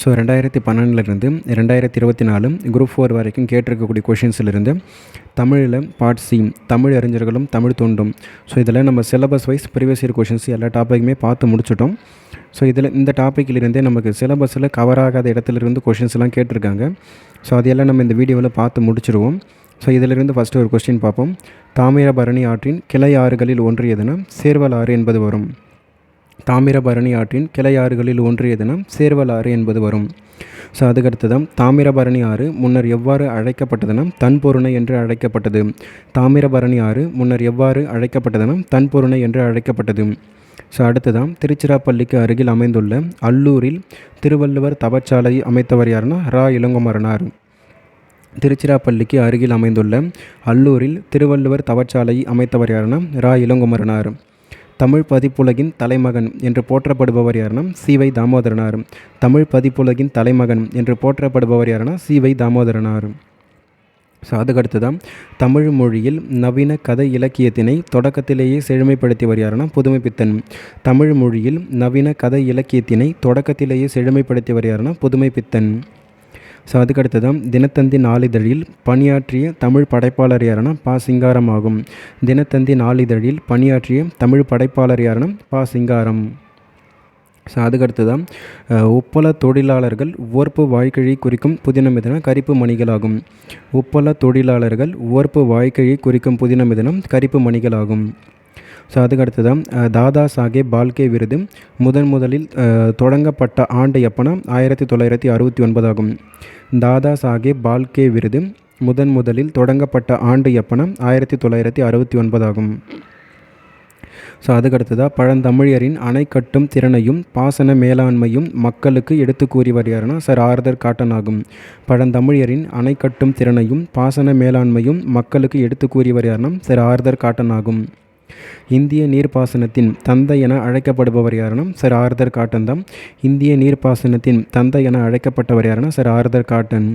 So ரெண்டாயிரத்தி பன்னெண்டுலேருந்து ரெண்டாயிரத்தி இருபத்தி நாலு குரூப் ஃபோர் வரைக்கும் கேட்டிருக்கக்கூடிய கொஷின்ஸ்லேருந்து தமிழில் பார்ட் சி தமிழ் அறிஞர்களும் தமிழ் தோண்டும். ஸோ இதில் நம்ம syllabus wise previous year questions எல்லா டாப்பிக்குமே பார்த்து முடிச்சிட்டோம். ஸோ இதில் இந்த டாப்பிக்கிலிருந்தே நமக்கு சிலபஸில் கவர் ஆகாத இடத்துலேருந்து கொஷின்ஸ்லாம் கேட்டிருக்காங்க. ஸோ அதையெல்லாம் நம்ம இந்த வீடியோவில் பார்த்து முடிச்சிருவோம். ஸோ இதிலிருந்து ஃபஸ்ட்டு ஒரு கொஸ்டின் பார்ப்போம். தாமிரபரணி ஆற்றின் கிளை ஆறுகளில் ஒன்றியதுனா சேர்வல் ஆறு என்பது வரும். தாமிரபரணி ஆற்றின் கிளையாறுகளில் ஆறுகளில் சேர்வலாறு என்பது வரும். ஸோ அதுக்கடுத்ததான் தாமிரபரணி ஆறு முன்னர் எவ்வாறு அழைக்கப்பட்டதுனா தன்பொருணை என்று அழைக்கப்பட்டது. தாமிரபரணி ஆறு முன்னர் எவ்வாறு அழைக்கப்பட்டதுனா தன்பொருணை என்று அழைக்கப்பட்டது. ஸோ அடுத்ததான் திருச்சிராப்பள்ளிக்கு அருகில் அமைந்துள்ள அல்லூரில் திருவள்ளுவர் தவச்சாலை அமைத்தவர் யாருன்னா ரா. இளங்குமரனார். திருச்சிராப்பள்ளிக்கு அருகில் அமைந்துள்ள அல்லூரில் திருவள்ளுவர் தவச்சாலை அமைத்தவர் யாருன்னா ரா. இளங்குமரனார். தமிழ் பதிப்புலகின் தலைமகன் என்று போற்றப்படுபவர் யாருன்னா சிவை தாமோதரனார். தமிழ் பதிப்புலகின் தலைமகன் என்று போற்றப்படுபவர் யாருன்னா சிவை தாமோதரனார். ஸோ அதுக்கடுத்து தான் தமிழ் மொழியில் நவீன கதை இலக்கியத்தினை தொடக்கத்திலேயே செழுமைப்படுத்தியவர் யாருன்னா புதுமைப்பித்தன். தமிழ் மொழியில் நவீன கதை இலக்கியத்தினை தொடக்கத்திலேயே செழுமைப்படுத்தியவர் யாருன்னா புதுமைப்பித்தன். ஸோ அதுக்கடுத்து தான் தினத்தந்தி நாளிதழில் பணியாற்றிய தமிழ் படைப்பாளர் யாருன்னா பா சிங்காரம் ஆகும். தினத்தந்தி நாளிதழில் பணியாற்றிய தமிழ் படைப்பாளர் யாருன்னா பா சிங்காரம். ஸோ அதுக்கடுத்து தான் உப்பள தொழிலாளர்கள் ஓர்ப்பு வாழ்க்கையை குறிக்கும் புதினம் எதுனா கரிப்பு மணிகளாகும். உப்பள தொழிலாளர்கள் ஓர்ப்பு வாழ்க்கையை குறிக்கும் புதினம் எதுனா கரிப்பு மணிகளாகும். ஸோ அதுக்கடுத்து தான் தாதா சாஹேப் பால்கே விருது. முதன் முதலில் தொடங்கப்பட்ட ஆண்டு எப்போனா? ஆயிரத்தி தொள்ளாயிரத்தி அறுபத்தி ஒன்பதாகும் தாதா சாஹேப் பால்கே விருது. முதன் முதலில் தொடங்கப்பட்ட ஆண்டு எப்போனா? ஆயிரத்தி தொள்ளாயிரத்தி அறுபத்தி ஒன்பதாகும் ஸோ அதுக்கடுத்ததாக பழந்தமிழரின் அணை கட்டும் திறனையும் பாசன மேலாண்மையும் மக்களுக்கு எடுத்து கூறியவர் வருகிறார்னா சார் ஆர்தர் காட்டன் ஆகும். பழந்தமிழரின் அணை கட்டும் திறனையும் பாசன மேலாண்மையும் மக்களுக்கு எடுத்து கூறியவர் வருகிறார்னா சார் ஆர்தர் காட்டன் ஆகும். இந்திய நீர்ப்பாசனத்தின் தந்தை என அழைக்கப்படுபவர் யாருன்னா சார் ஆர்தர் காட்டன் தான். இந்திய நீர்ப்பாசனத்தின் தந்தை என அழைக்கப்பட்டவர் யாருன்னா சார் ஆர்தர் காட்டன்.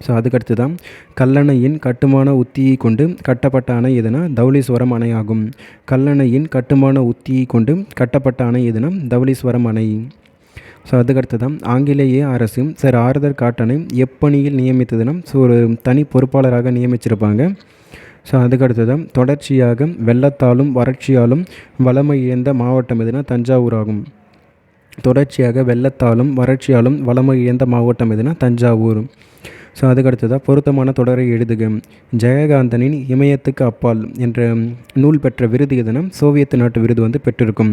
ஸோ அதுக்கடுத்து தான் கல்லணையின் கட்டுமான உத்தியை கொண்டு கட்டப்பட்ட அணை எதுனா தௌலீஸ்வரம் அணை ஆகும். கல்லணையின் கட்டுமான உத்தியை கொண்டு கட்டப்பட்ட அணை எதுனா தௌலீஸ்வரம் அணை. ஸோ அதுக்கடுத்து தான் ஆங்கிலேய அரசு சார் ஆர்தர் காட்டனை எப்பணியில் நியமித்ததுன்னா ஸோ ஒரு தனி பொறுப்பாளராக நியமிச்சிருப்பாங்க. ஸோ அதுக்கடுத்து தொடர்ச்சியாக வெள்ளத்தாலும் வறட்சியாலும் வளமை இழந்த மாவட்டம் எதுனா தஞ்சாவூர் ஆகும். தொடர்ச்சியாக வெள்ளத்தாலும் வறட்சியாலும் வளமை இழந்த மாவட்டம் எதுனா தஞ்சாவூர். ஸோ அதுக்கடுத்ததாக பொருத்தமான தொடரை எழுதுக. ஜெயகாந்தனின் இமயத்துக்கு அப்பால் என்ற நூல் பெற்ற விருது எதுனா சோவியத் நாட்டு விருது வந்து பெற்றிருக்கும்.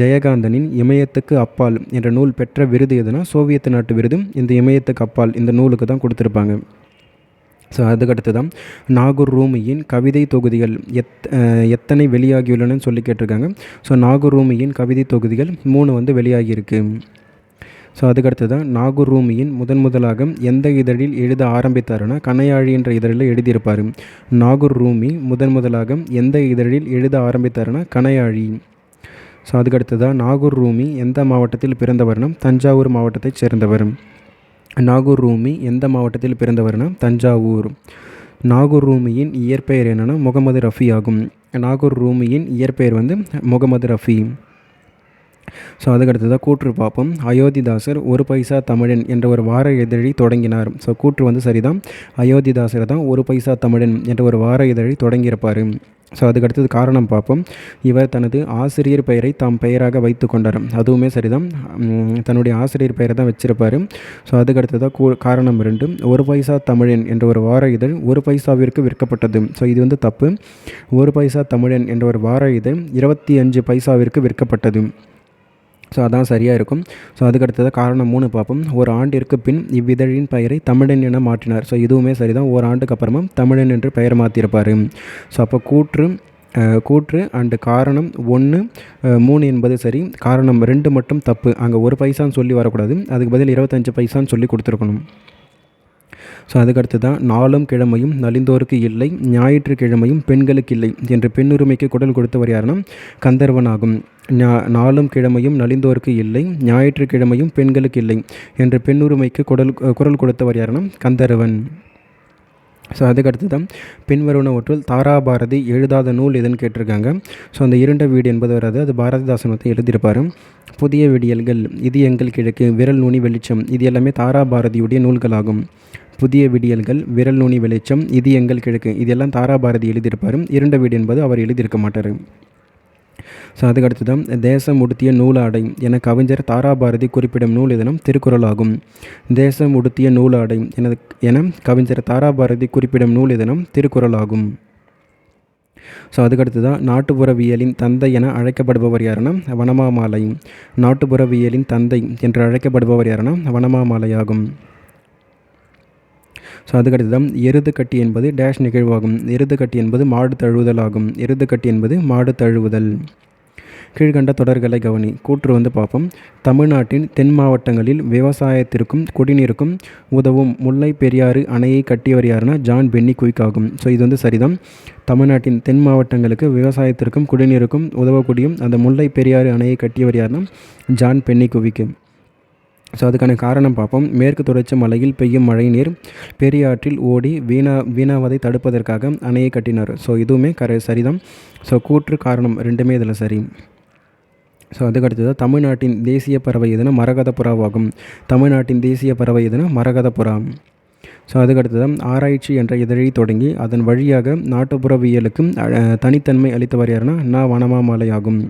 ஜெயகாந்தனின் இமயத்துக்கு அப்பால் என்ற நூல் பெற்ற விருது எதுனா சோவியத் நாட்டு விருது இந்த இமயத்துக்கு அப்பால் இந்த நூலுக்கு தான் கொடுத்துருப்பாங்க. ஸோ அதுக்கடுத்து தான் நாகூர் ரூமியின் கவிதை தொகுதிகள் எத் எத்தனை வெளியாகியுள்ளனன்னு சொல்லி கேட்டிருக்காங்க. ஸோ நாகூர் ரூமியின் கவிதை தொகுதிகள் மூணு வந்து வெளியாகியிருக்கு. ஸோ அதுக்கடுத்து தான் நாகூர் ரூமியின் முதன் முதலாக எந்த இதழில் எழுத ஆரம்பித்தாருன்னா கனையாழி என்ற இதழில் எழுதியிருப்பார். நாகூர் ரூமி முதன் முதலாக எந்த இதழில் எழுத ஆரம்பித்தாருன்னா கனையாழி ஸோ அதுக்கடுத்து தான் நாகூர் ரூமி எந்த மாவட்டத்தில் பிறந்தவர்னா தஞ்சாவூர் மாவட்டத்தைச் சேர்ந்தவர். நாகூர் ரூமி எந்த மாவட்டத்தில் பிறந்தவர்னா தஞ்சாவூர். நாகூர் ரூமியின் இயற்பெயர் என்னென்னா முகமது ரஃபி ஆகும். நாகூர் ரூமியின் இயற்பெயர் வந்து முகமது ரஃபி. ஸோ அதுக்கடுத்து தான் கூற்று பார்ப்போம். அயோத்திதாசர் ஒரு பைசா தமிழன் என்ற ஒரு வார இதழி தொடங்கினார். ஸோ கூற்று வந்து சரிதான். அயோத்திதாசர் தான் ஒரு பைசா தமிழன் என்ற ஒரு வார இதழி தொடங்கியிருப்பார். ஸோ அதுக்கடுத்தது காரணம் பார்ப்போம். இவர் தனது ஆசிரியர் பெயரை தாம் பெயராக வைத்து கொண்டார். அதுவுமே சரிதான். தன்னுடைய ஆசிரியர் பெயரை தான் வச்சிருப்பார். ஸோ அதுக்கடுத்ததாக கூ காரணம் ரெண்டு ஒரு பைசா தமிழன் என்ற ஒரு வார இதழ் ஒரு பைசாவிற்கு விற்கப்பட்டது. ஸோ இது வந்து தப்பு. ஒரு பைசா தமிழன் என்ற ஒரு வார இதழ் இருபத்தி அஞ்சு பைசாவிற்கு விற்கப்பட்டது. ஸோ அதான் சரியாக இருக்கும். ஸோ அதுக்கடுத்தது காரணம் மூணு பார்ப்போம் ஒரு ஆண்டிற்கு பின் இவ்விதழின் பெயரை தமிழன் என மாற்றினார். ஸோ இதுவுமே சரிதான். ஒரு ஆண்டுக்கு அப்புறமா தமிழன் என்று பெயர் மாற்றியிருப்பார் ஸோ அப்போ கூற்று கூற்று அண்டு காரணம் ஒன்று மூணு என்பது சரி. காரணம் ரெண்டு மட்டும் தப்பு. அங்கே ஒரு பைசான்னு சொல்லி வரக்கூடாது. அதுக்கு பதில் இருபத்தஞ்சு பைசான்னு சொல்லி கொடுத்துருக்கணும். ஸோ அதுக்கடுத்து தான் நாளும் கிழமையும் நலிந்தோருக்கு இல்லை ஞாயிற்றுக்கிழமையும் பெண்களுக்கு இல்லை என்று பெண்ணுரிமைக்கு குடல் கொடுத்தவர் யாருன்னா கந்தர்வன் ஆகும். நாளும் கிழமையும் நலிந்தோருக்கு இல்லை ஞாயிற்றுக்கிழமையும் பெண்களுக்கு இல்லை என்று பெண்ணுரிமைக்கு குரல் குரல் கொடுத்தவர் யாருன்னா கந்தருவன். ஸோ அதுக்கடுத்து தான் பின்வருவனவற்றுள் தாராபாரதி எழுதாத நூல் எதுன்னு கேட்டிருக்காங்க. ஸோ அந்த இரண்ட வீடு என்பது வராது அது பாரதிதாசன் வந்து எழுதியிருப்பார். புதிய விடியல்கள் இது எங்கள் கிழக்கு விரல் நுனி வெளிச்சம் இது எல்லாமே தாராபாரதியுடைய நூல்களாகும். புதிய விடியல்கள் விரல் நுனி வெளிச்சம் இது எங்கள் கிழக்கு இதெல்லாம் தாராபாரதி எழுதியிருப்பார். இரண்ட வீடு என்பது அவர் எழுதியிருக்க மாட்டார். ஸோ அதுக்கடுத்து தான் தேசம் உடுத்திய நூலாடை என கவிஞர் தாராபாரதி குறிப்பிடும் நூல் இதனம் திருக்குறள் ஆகும் தேசம் உடுத்திய நூலாடை என என கவிஞர் தாராபாரதி குறிப்பிடும் நூல் இதனம் திருக்குறள் ஆகும் ஸோ அதுக்கடுத்து தான் நாட்டுப்புறவியலின் தந்தை என அழைக்கப்படுபவர் யாருன்னா வனமாமாலை. நாட்டுப்புறவியலின் தந்தை என்று அழைக்கப்படுபவர் யாருன்னா வனமாமாலை ஆகும் ஸோ அதுக்கடுத்து தான் எருது கட்டி என்பது டேஷ் நிகழ்வாகும். எருது கட்டி என்பது மாடு தழுவுதல் ஆகும் எருதுக்கட்டி என்பது மாடு தழுவுதல். கீழ்கண்ட தொடர்களை கவனி. கூற்று வந்து பார்ப்போம். தமிழ்நாட்டின் தென் மாவட்டங்களில் விவசாயத்திற்கும் குடிநீருக்கும் உதவும் முல்லை பெரியாறு அணையை கட்டியவர் யாருன்னா ஜான் பென்னி குயிக் ஆகும் ஸோ இது வந்து சரிதான். தமிழ்நாட்டின் தென் மாவட்டங்களுக்கு விவசாயத்திற்கும் குடிநீருக்கும் உதவக்கூடிய அந்த முல்லை பெரியாறு அணையை கட்டியவர் யாருன்னா ஜான் பென்னி குவிக்கு. ஸோ அதுக்கான காரணம் பார்ப்போம். மேற்கு தொடர்ச்சி மலையில் பெய்யும் மழை நீர் பெரியாற்றில் ஓடி வீணா வீணாவதை தடுப்பதற்காக அணையை கட்டினார். ஸோ இதுவுமே கரை சரிதான். ஸோ கூற்று காரணம் ரெண்டுமே இதில் சரி. ஸோ அதுக்கடுத்தது தமிழ்நாட்டின் தேசிய பறவை எதுனா மரகத புறாவாகும் தமிழ்நாட்டின் தேசிய பறவை எதுனா மரகத புறா ஸோ அதுக்கடுத்தது ஆராய்ச்சி என்ற இதழை தொடங்கி அதன் வழியாக நாட்டுப்புறவியலுக்கும் தனித்தன்மை அளித்தவர் யாருன்னா நா வனமாமலை ஆகும்.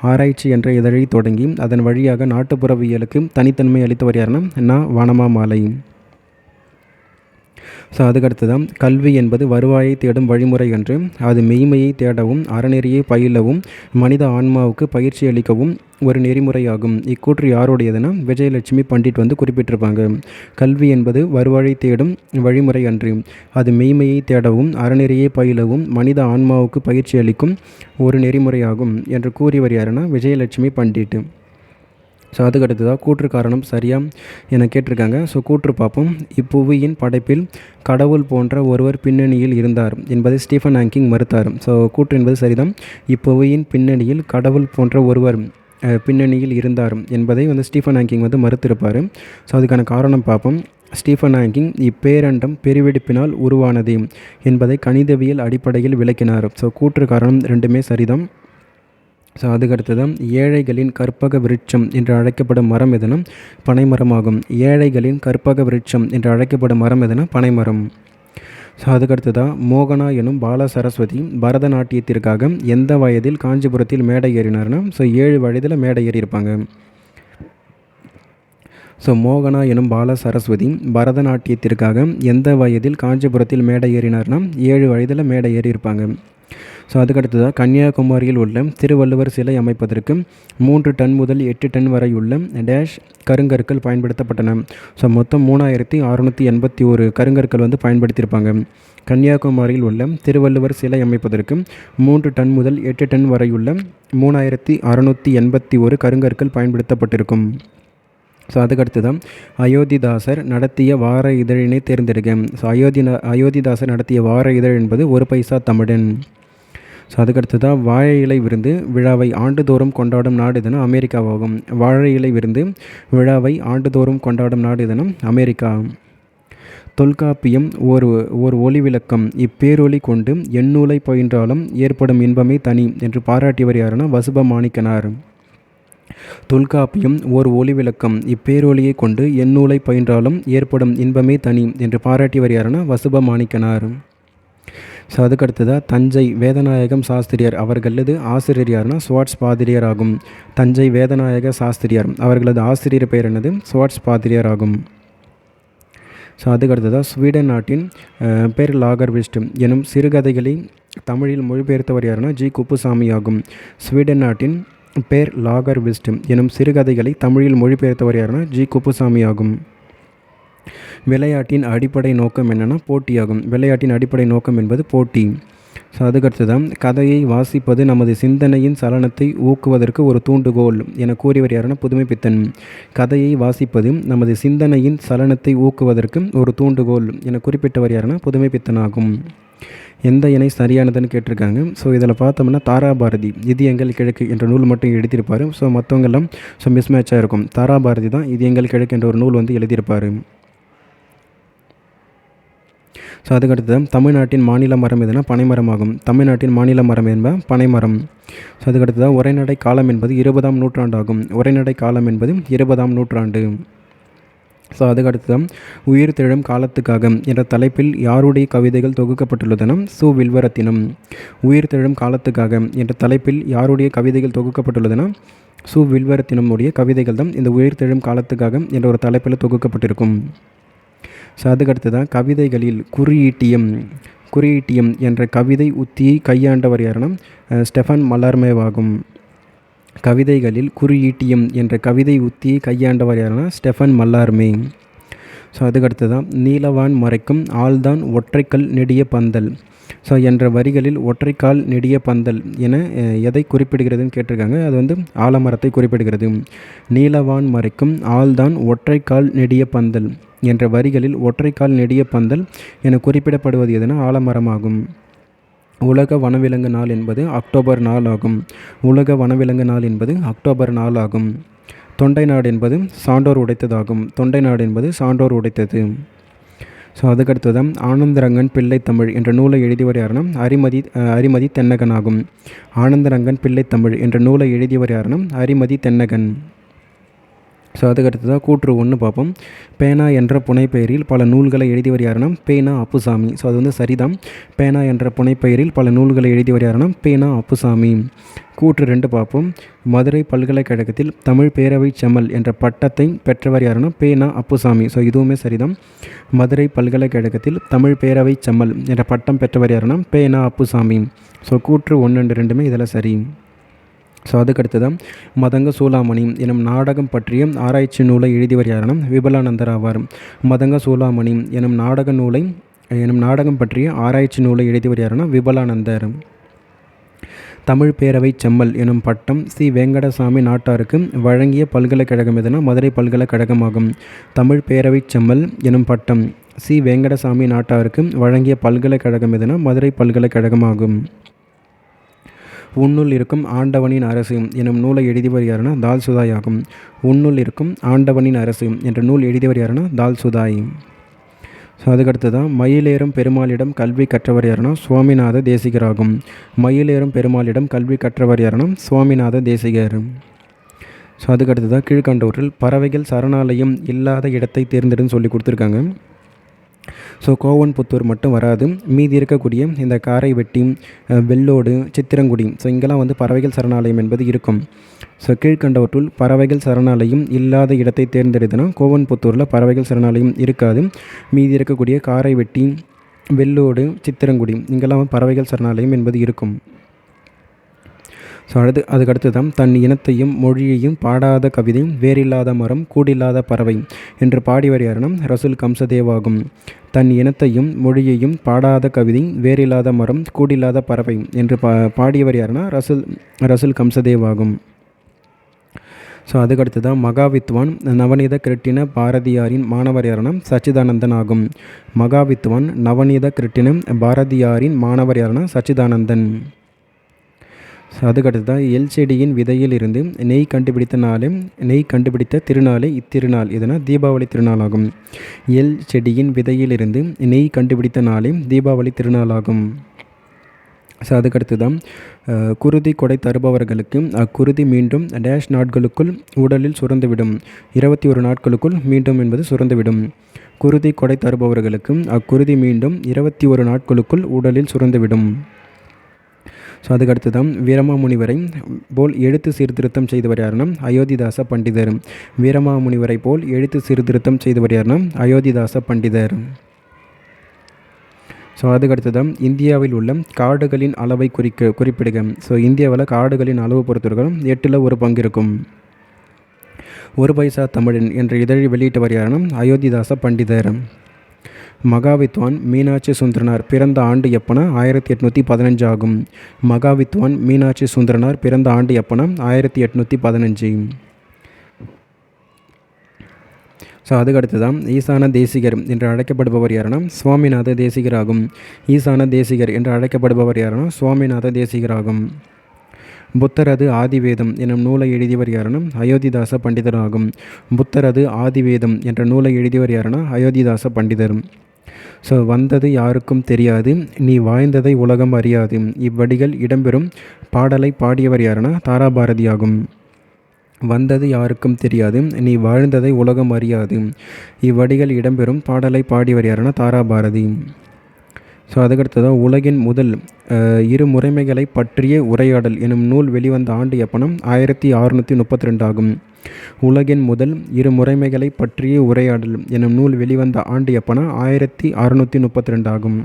ஆராய்ச்சி என்ற இதழை தொடங்கி அதன் வழியாக நாட்டுப்புறவியலுக்கு தனித்தன்மை அளித்தவர் யாருன்னா நா வனமாமலை. ஸோ அதுக்கடுத்து தான் கல்வி என்பது வருவாயை தேடும் வழிமுறை என்று அது மெய்மையை தேடவும் அறநெறியை பயிலவும் மனித ஆன்மாவுக்கு பயிற்சி அளிக்கவும் ஒரு நெறிமுறையாகும். இக்கூற்று யாருடையதுன்னா விஜயலட்சுமி பண்டிட் வந்து குறிப்பிட்டிருப்பாங்க. கல்வி என்பது வருவாயை தேடும் வழிமுறை அன்று அது மெய்மையை தேடவும் அறநெறியை பயிலவும் மனித ஆன்மாவுக்கு பயிற்சி அளிக்கும் ஒரு நெறிமுறையாகும் என்று கூறியவர் யாருன்னா விஜயலட்சுமி பண்டிட் ஸோ அதுக்கு தான் கூற்று காரணம் சரியாக என கேட்டிருக்காங்க. ஸோ கூற்று பார்ப்போம். இப்புவியின் படைப்பில் கடவுள் போன்ற ஒருவர் பின்னணியில் இருந்தார் என்பதை ஸ்டீஃபன் ஹாங்கிங் மறுத்தார். ஸோ கூற்று என்பது சரிதான். இப்புவியின் பின்னணியில் கடவுள் போன்ற ஒருவர் பின்னணியில் இருந்தார் என்பதை வந்து ஸ்டீஃபன் ஹாங்கிங் வந்து மறுத்திருப்பார். ஸோ அதுக்கான காரணம் பார்ப்போம். ஸ்டீஃபன் ஹாங்கிங் இப்பேரண்டம் பெருவெடிப்பினால் உருவானது என்பதை கணிதவியல் அடிப்படையில் விளக்கினார். ஸோ கூற்று காரணம் ரெண்டுமே சரிதான். ஸோ அதுக்கடுத்து ஏழைகளின் கற்பக விருட்சம் என்று அழைக்கப்படும் மரம் எதுனா பனைமரமாகும். ஏழைகளின் கற்பக விருட்சம் என்று அழைக்கப்படும் மரம் எதுனா? பனைமரம். ஸோ அதுக்கடுத்ததாக மோகனா எனும் பால சரஸ்வதி பரதநாட்டியத்திற்காக எந்த வயதில் காஞ்சிபுரத்தில் மேடை ஏறினார்னா? ஸோ ஏழு வயதில் மேடை ஏறியிருப்பாங்க. ஸோ மோகனா எனும் பால சரஸ்வதி பரதநாட்டியத்திற்காக எந்த வயதில் காஞ்சிபுரத்தில் மேடை ஏறினார்னா? ஏழு வயதில் மேடை ஏறியிருப்பாங்க. ஸோ அதுக்கடுத்ததாக கன்னியாகுமரியில் உள்ள திருவள்ளுவர் சிலை அமைப்பதற்கு மூன்று டன் முதல் எட்டு டன் வரை உள்ள டேஷ் கருங்கற்கள் பயன்படுத்தப்பட்டன. ஸோ மொத்தம் மூணாயிரத்தி அறுநூற்றி எண்பத்தி ஒரு கருங்கற்கள் வந்து பயன்படுத்தியிருப்பாங்க. கன்னியாகுமரியில் உள்ள திருவள்ளுவர் சிலை அமைப்பதற்கு மூன்று டன் முதல் எட்டு டன் வரையுள்ள மூணாயிரத்தி அறுநூற்றி எண்பத்தி ஒரு கருங்கற்கள் பயன்படுத்தப்பட்டிருக்கும். ஸோ அதுக்கடுத்து தான் அயோத்திதாசர் நடத்திய வார இதழினை தேர்ந்தெடுக்க ஸோ அயோத்தி அயோத்திதாசர் நடத்திய வார இதழ் என்பது ஒரு பைசா தமிழன். ஸோ அதுக்கடுத்து தான் வாழை இலை விருந்து விழாவை ஆண்டுதோறும் கொண்டாடும் நாடு எதுனா அமெரிக்காவாகும். வாழை இலை விருந்து விழாவை ஆண்டுதோறும் கொண்டாடும் நாடு எதுனா அமெரிக்கா. தொல்காப்பியம் ஓர் ஓர் ஒளி விளக்கம். இப்பேரொளி கொண்டு எண்ணூலை பயின்றாலும் ஏற்படும் இன்பமே தனி என்று பாராட்டியவர் யாருன்னா வசுப மாணிக்கனார். தொல்காப்பியம் ஓர் ஒளி விளக்கம். இப்பேரொழியை கொண்டு எண்ணூலை பயின்றாலும் ஏற்படும் இன்பமே தனி என்று பாராட்டியவர் யாருன்னா வசுப மாணிக்கனார். ஸோ அதுக்கடுத்ததாக தஞ்சை வேதநாயகம் சாஸ்திரியார். அவர்களது ஆசிரியர் யாருன்னா? ஸ்வாட்ஸ் பாதிரியார் ஆகும். தஞ்சை வேதநாயக சாஸ்திரியார். அவர்களது ஆசிரியர் பெயர் என்னது? ஸ்வாட்ஸ் பாதிரியார் ஆகும். ஸோ அதுக்கடுத்ததாக ஸ்வீடன் நாட்டின் பேர் லாகர் வெஸ்ட் எனும் சிறுகதைகளை தமிழில் மொழிபெயர்த்தவர் யாருன்னா? ஜி. குப்புசாமி ஆகும். ஸ்வீடன் நாட்டின் பேர் லாகர் வெஸ்ட் எனும் சிறுகதைகளை தமிழில் மொழிபெயர்த்தவர் யாருன்னா? ஜி. குப்புசாமி ஆகும். விளையாட்டின் அடிப்படை நோக்கம் என்னென்னா போட்டியாகும். விளையாட்டின் அடிப்படை நோக்கம் என்பது போட்டி. ஸோ அதுக்கடுத்துதான் கதையை வாசிப்பது நமது சிந்தனையின் சலனத்தை ஊக்குவதற்கு ஒரு தூண்டுகோல் என கூறியவர் யாருன்னா புதுமை பித்தன் கதையை வாசிப்பது நமது சிந்தனையின் சலனத்தை ஊக்குவதற்கு ஒரு தூண்டுகோல் என குறிப்பிட்டவர் யாருன்னா புதுமைப்பித்தன் ஆகும் எந்த இணை சரியானதுன்னு கேட்டிருக்காங்க. ஸோ இதில் பார்த்தோம்னா தாராபாரதி இது எங்கள் கிழக்கு என்ற நூல் மட்டும் எழுதியிருப்பார். ஸோ மற்றவங்கெல்லாம் ஸோ மிஸ்மேட்சாக இருக்கும். தாராபாரதி தான் இது எங்கள் கிழக்கு என்ற ஒரு நூல் வந்து எழுதியிருப்பார். ஸோ அதுக்கடுத்து தமிழ்நாட்டின் மாநில மரம் எதுனா பனைமரம் ஆகும் தமிழ்நாட்டின் மாநில மரம் என்ப பனைமரம் ஸோ அதுக்கடுத்து தான் உரைநடை காலம் என்பது இருபதாம் நூற்றாண்டாகும். உரைநடை காலம் என்பது இருபதாம் நூற்றாண்டு. ஸோ அதுக்கடுத்து தான் உயிர் திழும் காலத்துக்காக என்ற தலைப்பில் யாருடைய கவிதைகள் தொகுக்கப்பட்டுள்ளதன சு. வில்வரத்தினம். உயிர் திழும் காலத்துக்காக என்ற தலைப்பில் யாருடைய கவிதைகள் தொகுக்கப்பட்டுள்ளதன சு. வில்வரத்தினமுடைய கவிதைகள் தான் இந்த உயிர் திழும் காலத்துக்காக என்ற ஒரு தலைப்பில் தொகுக்கப்பட்டிருக்கும். ஸோ அதுக்கடுத்து தான் கவிதைகளில் குறியீட்டியம் குறியீட்டியம் என்ற கவிதை உத்தியை கையாண்டவர் யாருன்னா ஸ்டெஃபன் மலர்மேவாகும். கவிதைகளில் குறியீட்டியம் என்ற கவிதை உத்தியை கையாண்டவர் யாருன்னா ஸ்டெஃபன் மல்லார்மே. ஸோ அதுக்கடுத்து தான் நீலவான் மறைக்கும் ஆள்தான் ஒற்றைக்கல் நெடிய பந்தல். ஸோ என்ற வரிகளில் ஒற்றைக்கால் நெடிய பந்தல் என எதை குறிப்பிடுகிறதுன்னு கேட்டிருக்காங்க. அது வந்து ஆலமரத்தை குறிப்பிடுகிறது. நீலவான் மறைக்கும் ஆள்தான் ஒற்றைக்கால் நெடிய பந்தல் என்ற வரிகளில் ஒற்றைக்கால் நெடிய பந்தல் என குறிப்பிடப்படுவது எதுனா ஆலமரமாகும். உலக வனவிலங்கு நாள் என்பது அக்டோபர் நாள் ஆகும் உலக வனவிலங்கு நாள் என்பது அக்டோபர் நாள் ஆகும் தொண்டை நாடு என்பது சான்றோர் உடைத்ததாகும். தொண்டை நாடு என்பது சான்றோர் உடைத்தது. ஸோ அதுக்கடுத்ததான் ஆனந்தரங்கன் பிள்ளை தமிழ் என்ற நூலை எழுதியவர் யாருன்னா அரிமதி அரிமதி தென்னகன் ஆகும். ஆனந்தரங்கன் பிள்ளை தமிழ் என்ற நூலை எழுதியவர் யாருன்னா அரிமதி தென்னகன். ஸோ அதுக்கடுத்ததாக கூற்று ஒன்று பார்ப்போம். பேனா என்ற புனைப்பெயரில் பல நூல்களை எழுதியவர் யாருன்னா பேனா அப்புசாமி. ஸோ அது வந்து சரிதான். பேனா என்ற புனைப்பெயரில் பல நூல்களை எழுதியவர் யாருன்னா பேனா அப்புசாமி. கூற்று ரெண்டு பார்ப்போம். மதுரை பல்கலைக்கழகத்தில் தமிழ் பேரவை செமல் என்ற பட்டத்தை பெற்றவர் யாருன்னா பேனா அப்புசாமி. ஸோ இதுவுமே சரிதான். மதுரை பல்கலைக்கழகத்தில் தமிழ் பேரவை செம்மல் என்ற பட்டம் பெற்றவர் யாருன்னா பேனா அப்புசாமி. ஸோ கூற்று ஒன்று ரெண்டுமே இதில் சரி. ஸோ அதுக்கடுத்து தான் மதங்க சூளாமணி எனும் நாடகம் பற்றிய ஆராய்ச்சி நூலை எழுதியவர் யாருன்னா விபலானந்தர் ஆவார். மதங்க சூளாமணி எனும் நாடக நூலை எனும் நாடகம் பற்றிய ஆராய்ச்சி நூலை எழுதியவர் யாருன்னா விபலானந்தர். தமிழ் பேரவை செம்மல் எனும் பட்டம் சி வெங்கடசாமி நாட்டாருக்கு வழங்கிய பல்கலைக்கழகம் எதுனா மதுரை பல்கலைக்கழகமாகும். தமிழ் பேரவை செம்மல் எனும் பட்டம் சி வெங்கடசாமி நாட்டாருக்கு வழங்கிய பல்கலைக்கழகம் எதுனா மதுரை பல்கலைக்கழகமாகும். உன்னுள் இருக்கும் ஆண்டவனின் அரசு எனும் நூலை எழுதியவர் யாருன்னா தால் சுதாய் ஆகும். உன்னுள் இருக்கும் ஆண்டவனின் அரசு என்ற நூல் எழுதியவர் யாருன்னா தால் சுதாய் ஸோ அதுக்கடுத்து தான் மயிலேறும் பெருமாளிடம் கல்வி கற்றவர் யாருன்னா சுவாமிநாத தேசிகர் ஆகும் மயிலேறும் பெருமாளிடம் கல்வி கற்றவர் யாருன்னா சுவாமிநாத தேசிகர். ஸோ அதுக்கடுத்து தான் கீழ்கண்டூரில் பறவைகள் சரணாலயம் இல்லாத இடத்தை தேர்ந்தெடுன்னு சொல்லி கொடுத்துருக்காங்க. ஸோ கோவன் புத்தூர் மட்டும் வராது. மீதி இருக்கக்கூடிய இந்த காரை வெட்டி வெள்ளோடு சித்திரங்குடி. ஸோ இங்கெல்லாம் வந்து பறவைகள் சரணாலயம் என்பது இருக்கும். ஸோ கீழ்கண்டவற்றுள் பறவைகள் சரணாலயம் இல்லாத இடத்தை தேர்ந்தெடுத்தனா கோவன் புத்தூரில் பறவைகள் சரணாலயம் இருக்காது. மீதி இருக்கக்கூடிய காரை வெட்டி வெள்ளோடு சித்திரங்குடி. இங்கெல்லாம் பறவைகள் சரணாலயம் என்பது இருக்கும். ஸோ அடுத்து அதுக்கடுத்து தான் தன் இனத்தையும் மொழியையும் பாடாத கவிதை வேறில்லாத மரம் கூடில்லாத பறவை என்று பாடியவர் யாருன்னா ரசூல் கம்சதேவாகும். தன் இனத்தையும் மொழியையும் பாடாத கவிதை வேறில்லாத மரம் கூடில்லாத பறவை என்று பா பாடியவர் யாருன்னா ரசூல் ரசூல் கம்சதேவாகும். ஸோ அதுக்கடுத்து தான் மகாவித்வான் நவநீத கிருட்டின பாரதியாரின் மாணவர் யாருன்னா சச்சிதானந்தன் ஆகும் மகாவித்வான் நவநீத கிருட்டின பாரதியாரின் மாணவர் யாருன்னா சச்சிதானந்தன். அதுக்கடுத்து தான் எல் செடியின் விதையில் இருந்து நெய் கண்டுபிடித்த நாளே நெய் கண்டுபிடித்த திருநாளே இத்திருநாள். இதுனா தீபாவளி திருநாளாகும். எல் செடியின் விதையிலிருந்து நெய் கண்டுபிடித்த நாளே தீபாவளி திருநாளாகும். ஸோ அதுக்கடுத்து தான் குருதி கொடை தருபவர்களுக்கு அக்குருதி மீண்டும் டேஷ் நாட்களுக்குள் உடலில் சுரந்துவிடும். இருபத்தி ஒரு நாட்களுக்குள் மீண்டும் என்பது சுரந்துவிடும். குருதி கொடை தருபவர்களுக்கு அக்குருதி மீண்டும் இருபத்தி ஒரு நாட்களுக்குள் உடலில் சுரந்துவிடும். ஸோ அதுக்கடுத்து தான் வீரமாமுனிவரை போல் எழுத்து சீர்திருத்தம் செய்தவர் யாருன்னா அயோத்திதாச பண்டிதர். வீரமாமுனிவரை போல் எழுத்து சீர்திருத்தம் செய்தவர் யாருன்னா அயோத்திதாச பண்டிதர். ஸோ அதுக்கடுத்து தான் இந்தியாவில் உள்ள காடுகளின் அளவை குறிக்க குறிப்பிடுக. ஸோ இந்தியாவில் காடுகளின் அளவு பொறுத்தவரைக்கும் எட்டில் ஒரு பங்கு இருக்கும். ஒரு பைசா தமிழன் என்ற இதழை வெளியிட்டவர் யாருன்னா அயோத்திதாச பண்டிதர். மகாவித்வான் மீனாட்சி சுந்தரனார் பிறந்த ஆண்டு எப்பனா ஆயிரத்தி எட்நூற்றி பதினஞ்சு ஆகும். மகாவித்வான் மீனாட்சி சுந்தரனார் பிறந்த ஆண்டு எப்பனா ஆயிரத்தி எட்நூற்றி பதினஞ்சு. ஸோ அதுக்கடுத்து தான் ஈசான தேசிகர் என்று அழைக்கப்படுபவர் யாருன்னா சுவாமிநாத தேசிகர் ஆகும். ஈசான தேசிகர் என்று அழைக்கப்படுபவர் யாருன்னா சுவாமிநாத தேசிகர் ஆகும். புத்தரது ஆதிவேதம் எனும் நூலை எழுதியவர் யாருன்னா அயோத்திதாச பண்டிதர் ஆகும். புத்தரது ஆதிவேதம் என்ற நூலை எழுதியவர் யாருன்னா அயோத்திதாச பண்டிதர். ஸோ வந்தது யாருக்கும் தெரியாது. நீ வாய்ந்ததை உலகம் அறியாது. இவ்வடிகள் இடம்பெறும். பாடலை பாடியவர் யாருன்னா தாராபாரதி ஆகும் வந்தது யாருக்கும் தெரியாது. நீ வாழ்ந்ததை உலகம் அறியாது. இவ்வடிகள் இடம்பெறும். பாடலை பாடியவர் யாருன்னா தாராபாரதி. ஸோ அதுக்கடுத்ததாக உலகின் முதல் இரு முறைமைகளை பற்றிய உரையாடல் எனும் நூல் வெளிவந்த ஆண்டு எப்பனம்? ஆயிரத்தி அறுநூற்றி முப்பத்தி ரெண்டு ஆகும். உலகின் முதல் இரு முறைமைகளை பற்றிய உரையாடல் எனும் நூல் வெளிவந்த ஆண்டு எப்பனா? ஆயிரத்தி அறுநூற்றி முப்பத்தி ரெண்டு ஆகும்.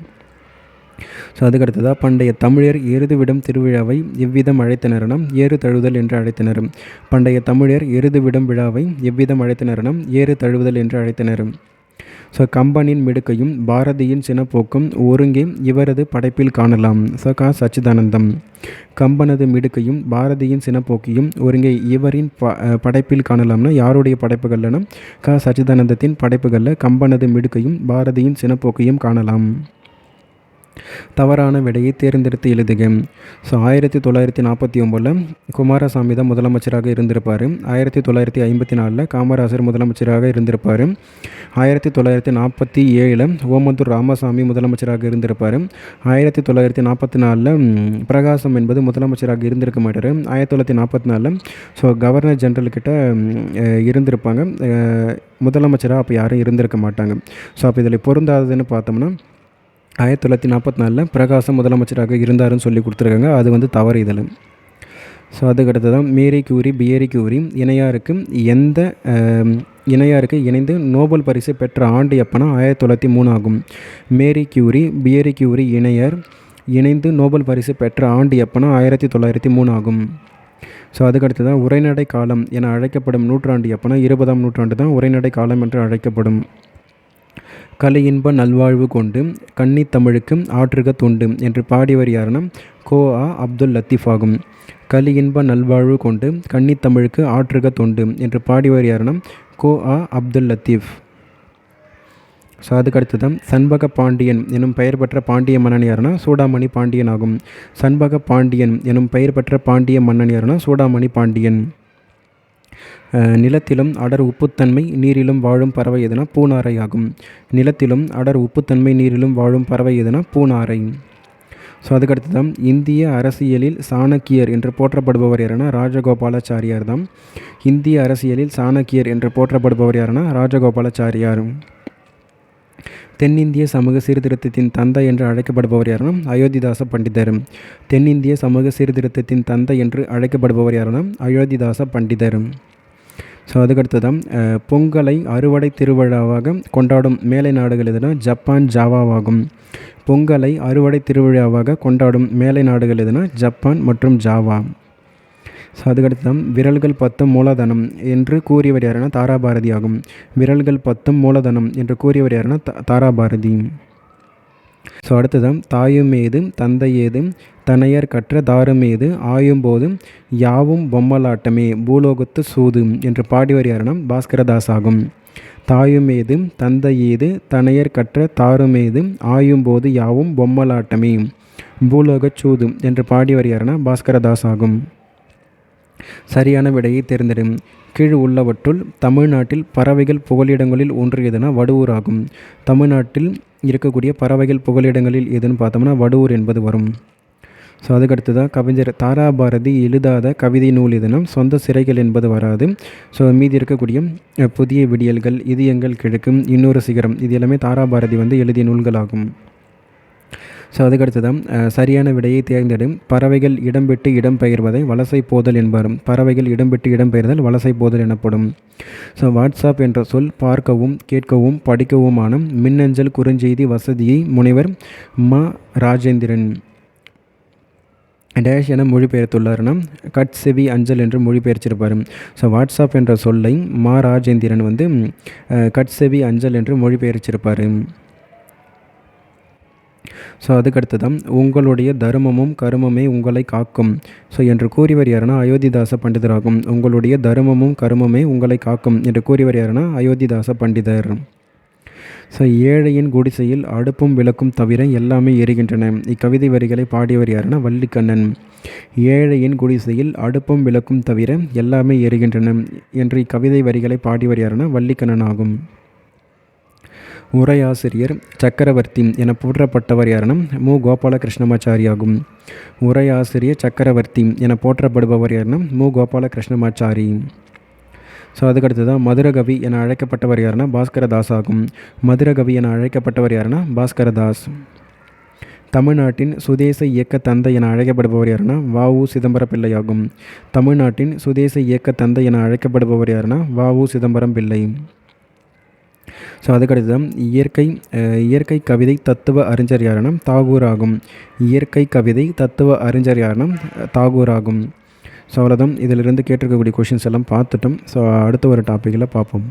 ஸோ அதுக்கடுத்ததாக பண்டைய தமிழர் எருதுவிடும் திருவிழாவை எவ்விதம் அழைத்தனரனா ஏறு தழுவுதல் என்று அழைத்தனர் பண்டைய தமிழர் எருதுவிடும் விழாவை எவ்விதம் அழைத்தனரனா ஏறு தழுவுதல் என்று அழைத்தனர் ஸோ கம்பனின் மிடுக்கையும் பாரதியின் சினப்போக்கும் ஒருங்கே இவரது படைப்பில் காணலாம். ஸோ கா. சச்சிதானந்தம். கம்பனது மிடுக்கையும் பாரதியின் சினப்போக்கையும் ஒருங்கே இவரின் ப படைப்பில் காணலாம்னா யாருடைய படைப்புகள்லனா? க. சச்சிதானந்தத்தின் படைப்புகளில் கம்பனது மிடுக்கையும் பாரதியின் சினப்போக்கையும் காணலாம். தவறான விடையை தேர்ந்தெடுத்து எழுதுக. ஸோ ஆயிரத்தி தொள்ளாயிரத்தி நாற்பத்தி ஒம்பதில் குமாரசாமி தான் முதலமைச்சராக இருந்திருப்பார். ஆயிரத்தி தொள்ளாயிரத்தி ஐம்பத்தி நாலில் காமராஜர் முதலமைச்சராக இருந்திருப்பார். ஆயிரத்தி தொள்ளாயிரத்தி நாற்பத்தி ஏழில் ஓமந்தூர் ராமசாமி முதலமைச்சராக இருந்திருப்பார். ஆயிரத்தி தொள்ளாயிரத்தி நாற்பத்தி நாலில் பிரகாசம் என்பது முதலமைச்சராக இருந்திருக்க மாட்டார். ஆயிரத்தி தொள்ளாயிரத்தி நாற்பத்தி நாலில் ஸோ கவர்னர் ஜென்ரல்கிட்ட இருந்திருப்பாங்க. முதலமைச்சராக அப்போ யாரும் இருந்திருக்க மாட்டாங்க. ஸோ அப்போ இதில் பொருந்தாததுன்னு பார்த்தோம்னா ஆயிரத்தி தொள்ளாயிரத்தி நாற்பத்தி நாலில் பிரகாசம் முதலமைச்சராக இருந்தாருன்னு சொல்லி கொடுத்துருக்காங்க. அது வந்து தவறு இதில் ஸோ அதுக்கடுத்து தான் மேரி கியூரி பியரி கியூரி இணையாருக்கு எந்த இணையாருக்கு இணைந்து நோபல் பரிசு பெற்ற ஆண்டு எப்போனா ஆயிரத்தி தொள்ளாயிரத்தி மூணு ஆகும். மேரி கியூரி பியரி கியூரி இணையர் இணைந்து நோபல் பரிசு பெற்ற ஆண்டு எப்போனா ஆயிரத்தி தொள்ளாயிரத்தி மூணு ஆகும். ஸோ அதுக்கடுத்து தான் உரைநடை காலம் என அழைக்கப்படும் நூற்றாண்டு எப்போனா இருபதாம் நூற்றாண்டு தான் உரைநடை காலம் என்று அழைக்கப்படும். கலையின்ப நல்வாழ்வு கொண்டு கன்னி தமிழுக்கு ஆற்றுக தொண்டு என்று பாடியவர் யாருன்னா கோ ஆ அப்துல் லத்தீஃப் ஆகும். கலியின்ப நல்வாழ்வு கொண்டு கன்னி தமிழுக்கு ஆற்றுக தொண்டு என்று பாடியவர் யாருன்னா கோ ஆ அப்துல் லத்தீஃப் ஸோ அதுக்கு சண்பக பாண்டியன் எனும் பெயர் பெற்ற பாண்டிய மன்னன் யாருன்னா சூடாமணி பாண்டியன் ஆகும். சண்பக பாண்டியன் எனும் பெயர் பெற்ற பாண்டிய மன்னன் யாருன்னா சூடாமணி பாண்டியன். நிலத்திலும் அடர் உப்புத்தன்மை நீரிலும் வாழும் பறவை எதுனா பூனாரை ஆகும். நிலத்திலும் அடர் உப்புத்தன்மை நீரிலும் வாழும் பறவை எதுனா பூனாரை. ஸோ அதுக்கடுத்து தான் இந்திய அரசியலில் சாணக்கியர் என்று போற்றப்படுபவர் யாருன்னா ராஜகோபாலாச்சாரியார் தான் இந்திய அரசியலில் சாணக்கியர் என்று போற்றப்படுபவர் யாருன்னா ராஜகோபாலாச்சாரியார். தென்னிந்திய சமூக சீர்திருத்தத்தின் தந்தை என்று அழைக்கப்படுபவர் யாருன்னா அயோத்திதாச பண்டிதர். தென்னிந்திய சமூக சீர்திருத்தத்தின் தந்தை என்று அழைக்கப்படுபவர் யாருன்னா அயோத்திதாச பண்டிதர். ஸோ அதுக்கடுத்து தான் பொங்கலை அறுவடை திருவிழாவாக கொண்டாடும் மேலை நாடுகள் எதுனா ஜப்பான் ஜாவாவாகும். பொங்கலை அறுவடை திருவிழாவாக கொண்டாடும் மேலை நாடுகள் எதுனா ஜப்பான் மற்றும் ஜாவா. ஸோ அதுக்கடுத்து தான் விரல்கள் பத்தும் மூலதனம் என்று கூறியவர் யாருன்னா தாராபாரதி ஆகும். விரல்கள் பத்தும் மூலதனம் என்று கூறியவர் யாருன்னா தாராபாரதி. ஸோ அடுத்ததான் தாயுமேது தந்தையேது தனையர் கற்ற தாருமேது ஆயும்போதும் யாவும் பொம்மலாட்டமே பூலோகத்து சூது என்று பாடிவர் யாருன்னா பாஸ்கரதாஸ் ஆகும் தாயுமேது ஏது தனையர் கற்ற தாருமேது ஆயும்போது யாவும் பொம்மலாட்டமே பூலோகச் சூது என்று பாடியவர் யாருன்னா பாஸ்கரதாஸ் ஆகும் சரியான விடையை தேர்ந்தெடும். கீழ் உள்ளவற்றுள் தமிழ்நாட்டில் பறவைகள் புகலிடங்களில் ஒன்று எதுனா வடுவூர் ஆகும் தமிழ்நாட்டில் இருக்கக்கூடிய பறவைகள் புகலிடங்களில் எதுன்னு பார்த்தோம்னா வடுவூர் என்பது வரும். ஸோ அதுக்கடுத்து தான் கவிஞர் தாராபாரதி எழுதாத கவிதை நூல் இதனம் சொந்த சிறைகள் என்பது வராது. ஸோ மீதி இருக்கக்கூடிய புதிய விடியல்கள் இதயங்கள் கிழக்கும் இன்னொரு சிகரம் இது எல்லாமே தாராபாரதி வந்து எழுதிய நூல்களாகும். ஸோ அதுக்கடுத்துதான் சரியான விடையை தேர்ந்தெடும் பறவைகள் இடம்பெற்று இடம்பெயர்வதை வலசை போதல் என்பார் பறவைகள் இடம்பெற்று இடம்பெயர்தல் வலசை போதல் எனப்படும். ஸோ வாட்ஸ்அப் என்ற சொல் பார்க்கவும் கேட்கவும் படிக்கவுமான மின்னஞ்சல் குறுஞ்செய்தி வசதியை முனைவர் ம. ராஜேந்திரன். டேஷ் என மொழிபெயர்த்துள்ளார்னா கட் செவி அஞ்சல் என்று மொழிபெயர்ச்சிருப்பார் ஸோ வாட்ஸ்அப் என்ற சொல்லை மா. ராஜேந்திரன் வந்து கட் செவி அஞ்சல் என்று மொழிபெயர்ச்சிருப்பார் ஸோ அதுக்கடுத்து தான் உங்களுடைய தர்மமும் கருமமே உங்களை காக்கும். ஸோ என்று கூறியவர் யாருன்னா அயோத்திதாச பண்டிதராகும். உங்களுடைய தர்மமும் கருமமே உங்களை காக்கும் என்று கூறியவர் யாருன்னா அயோத்திதாச பண்டிதர். ஸோ ஏழையின் குடிசையில் அடுப்பும் விளக்கும் தவிர எல்லாமே எரிகின்றன. இக்கவிதை வரிகளை பாடியவர் யாருன்னா வள்ளிக்கண்ணன். ஏழையின் குடிசையில் அடுப்பும் விளக்கும் தவிர எல்லாமே எரிகின்றன என்று இக்கவிதை வரிகளை பாடியவர் யாருன்னா வள்ளிக்கண்ணன் ஆகும். உரையாசிரியர் சக்கரவர்த்தி என போற்றப்பட்டவர் யாருன்னா மு. கோபாலகிருஷ்ணமாச்சாரி ஆகும் உரையாசிரியர் சக்கரவர்த்தி என போற்றப்படுபவர் யாருன்னா மு. கோபாலகிருஷ்ணமாச்சாரி. ஸோ அதுக்கடுத்து தான் மதுரகவி என அழைக்கப்பட்டவர் யாருன்னா பாஸ்கரதாஸ் ஆகும் மதுரகவி என அழைக்கப்பட்டவர் யாருன்னா பாஸ்கரதாஸ். தமிழ்நாட்டின் சுதேச இயக்க தந்தை என அழைக்கப்படுபவர் யாருன்னா வ. உ. பிள்ளை ஆகும் தமிழ்நாட்டின் சுதேச இயக்க தந்தை என அழைக்கப்படுபவர் யாருன்னா வஉ சிதம்பரம் பிள்ளை ஸோ அதுக்கடுத்து தான் இயற்கை இயற்கை கவிதை தத்துவ அறிஞர் யாருன்னா? தாகூர் ஆகும் இயற்கை கவிதை தத்துவ அறிஞர் யாருன்னா? தாகூர் ஆகும் ஸோ அவ்வளோதான் இதிலிருந்து கேட்டிருக்கக்கூடிய கொஷின்ஸ் எல்லாம் பார்த்துட்டோம். ஸோ அடுத்த ஒரு டாப்பிக்கில் பார்ப்போம்.